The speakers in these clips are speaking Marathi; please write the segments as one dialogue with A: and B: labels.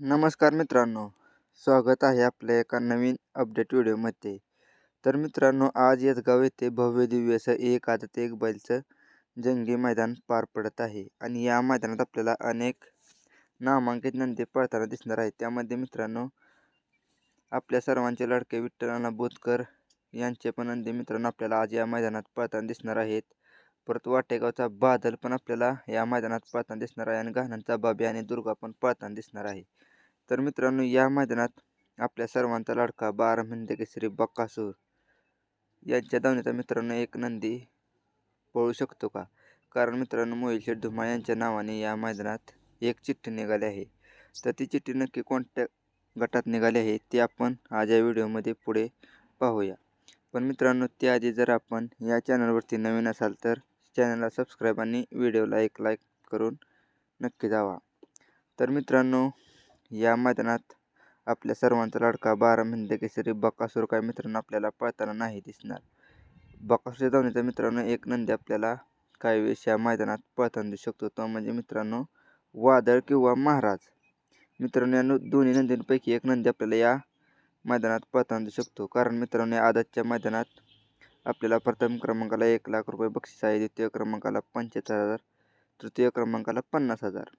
A: नमस्कार मित्रांनो स्वागत आहे आपल्या एका नवीन अपडेट व्हिडिओमध्ये. तर मित्रांनो आज येतगाव येथे भव्य दिव्य असं एक आदत एक बैलचं जंगी मैदान पार पडत आहे. आणि या मैदानात आपल्याला अनेक नामांकित नंदी पळताना दिसणार आहेत. त्यामध्ये मित्रांनो आपल्या सर्वांचे लडके विठ्ठलाना बोधकर यांचे पण नंदी मित्रांनो आपल्याला आज या मैदानात पळताना दिसणार आहेत. परत वाटेगावचा बादल पण आपल्याला या मैदानात पळताना दिसणार आहे आणि गहाणांचा बाबी आणि दुर्गा पण पळताना दिसणार आहे. तर मित्रांनो या मैदानात आपल्या सर्वांचा लाडका बारा म्हणजे केसरी बक्कासूर यांच्या धावण्याचा मित्रांनो एक नंदी पळू शकतो का? कारण मित्रांनो मोहिल शेठ धुमा यांच्या नावाने या मैदानात एक चिठ्ठी निघाली आहे. तर ती चिठ्ठी नक्की कोणत्या गटात निघाली आहे ते आपण आज या व्हिडिओमध्ये पुढे पाहूया. पण मित्रांनो त्याआधी जर आपण या चॅनलवरती नवीन असाल तर चॅनलला सबस्क्राईब आणि व्हिडिओला एक लाईक करून नक्की जावा. तर मित्रांनो या मैदानात आपल्या सर्वांचा लाडका बारा महिने केसरी बकासूर काय मित्रांनो आपल्याला पळताना नाही दिसणार. बकासूरच्या धावण्याचा मित्रांनो एक नंदी आपल्याला काही वेळेस या मैदानात पळताना देऊ शकतो. तो म्हणजे मित्रांनो वादळ किंवा महाराज. मित्रांनो या दोन्ही नंदींपैकी एक नंदी आपल्याला या मैदानात पळताना देऊ शकतो. कारण मित्रांनो या आदतच्या मैदानात आपल्याला प्रथम क्रमांकाला एक लाख रुपये बक्षीस आहे द्वितीय क्रमांकाला पंच्याहत्तर हजार तृतीय क्रमांकाला पन्नास हजार.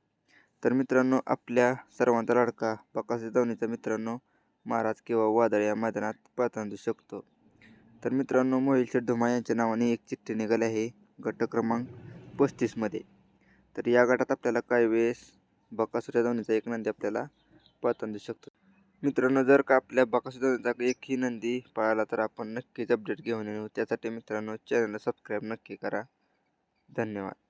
A: तर मित्रांनो आपल्या सर्वांचा लाडका बकासी धावणीचा मित्रांनो महाराज किंवा वादळ या मैदानात पळताना देऊ शकतो. तर मित्रांनो मोहिल शेठ धुमा यांच्या नावाने एक चिठ्ठी निघाली आहे गट क्रमांक पस्तीसमध्ये तर या गटात आपल्याला काही वेळेस बकासूच्या धावणीचा एक नंदी आपल्याला पळताना देऊ शकतो. मित्रांनो जर का आपल्या बकासूच्या एक एकही नंदी पाळला तर आपण नक्कीच अपडेट घेऊन येऊ. त्यासाठी मित्रांनो चॅनलला सबस्क्राईब नक्की करा. धन्यवाद.